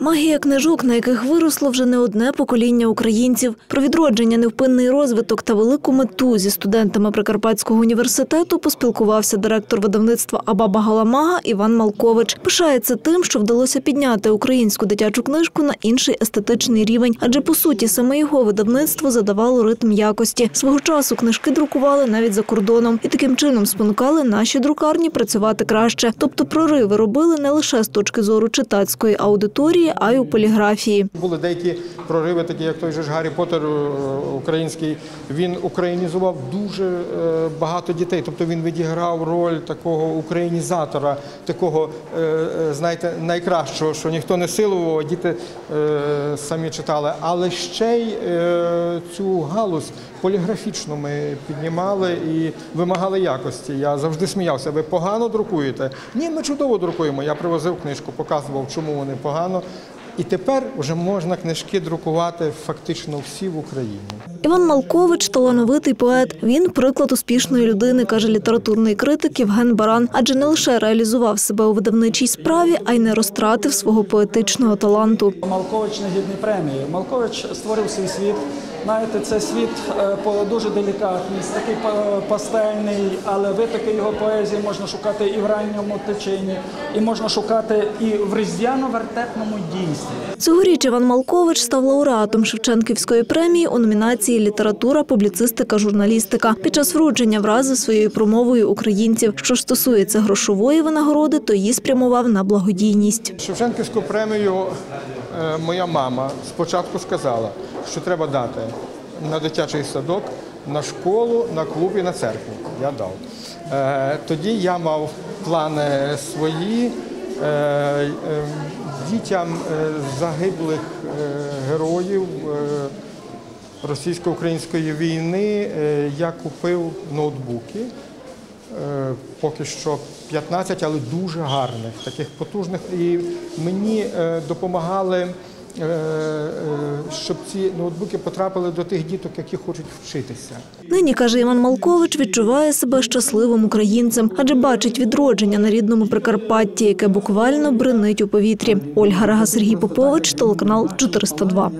Магія книжок, на яких виросло вже не одне покоління українців. Про відродження, невпинний розвиток та велику мету зі студентами Прикарпатського університету поспілкувався директор видавництва Абаба Галамага Іван Малкович. Пишається тим, що вдалося підняти українську дитячу книжку на інший естетичний рівень, адже по суті саме його видавництво задавало ритм якості. Свого часу книжки друкували навіть за кордоном і таким чином спонукали наші друкарні працювати краще. Тобто прориви робили не лише з точки зору читацької аудиторії, а й у поліграфії. Були деякі прориви, такі як той же ж Гаррі Поттер е, український. Він українізував дуже е, багато дітей. Тобто він відіграв роль такого українізатора, такого, е, знаєте, найкращого, що ніхто не силував, а діти самі читали. Але ще й цю галузь поліграфічно ми піднімали і вимагали якості. Я завжди сміявся. Ви погано друкуєте? Ні, ми чудово друкуємо. Я привозив книжку, показував, чому вони погано. І тепер вже можна книжки друкувати фактично всі в Україні. Іван Малкович талановитий поет. Він приклад успішної людини, каже літературний критик Євген Баран, адже не лише реалізував себе у видавничій справі, а й не розтратив свого поетичного таланту. Малкович не гідний премії. Малкович створив свій світ. Знаєте, це світ е, по- дуже делікатний, такий па- пастельний, але витоки його поезії можна шукати і в ранньому теченні, і можна шукати і в різдвяно-вертепному дійстві. Цьогоріч Іван Малкович став лауреатом Шевченківської премії у номінації Література, публіцистика, журналістика. Під час вручення вразив своєю промовою українців. Що ж стосується грошової винагороди, то її спрямував на благодійність. Шевченківську премію е, моя мама спочатку сказала, що треба дати на дитячий садок, на школу, на клуб і на церкву. Я дав. Е, Тоді я мав плани свої. е, е, Дітям загиблих героїв російсько-української війни я купив ноутбуки. Поки що 15, але дуже гарних, таких потужних. І мені допомагали, щоб ці ноутбуки потрапили до тих діток, які хочуть вчитися. Нині, каже Іван Малкович, відчуває себе щасливим українцем, адже бачить відродження на рідному Прикарпатті, яке буквально бринить у повітрі. Ольга Рага, Сергій Попович, телеканал 402.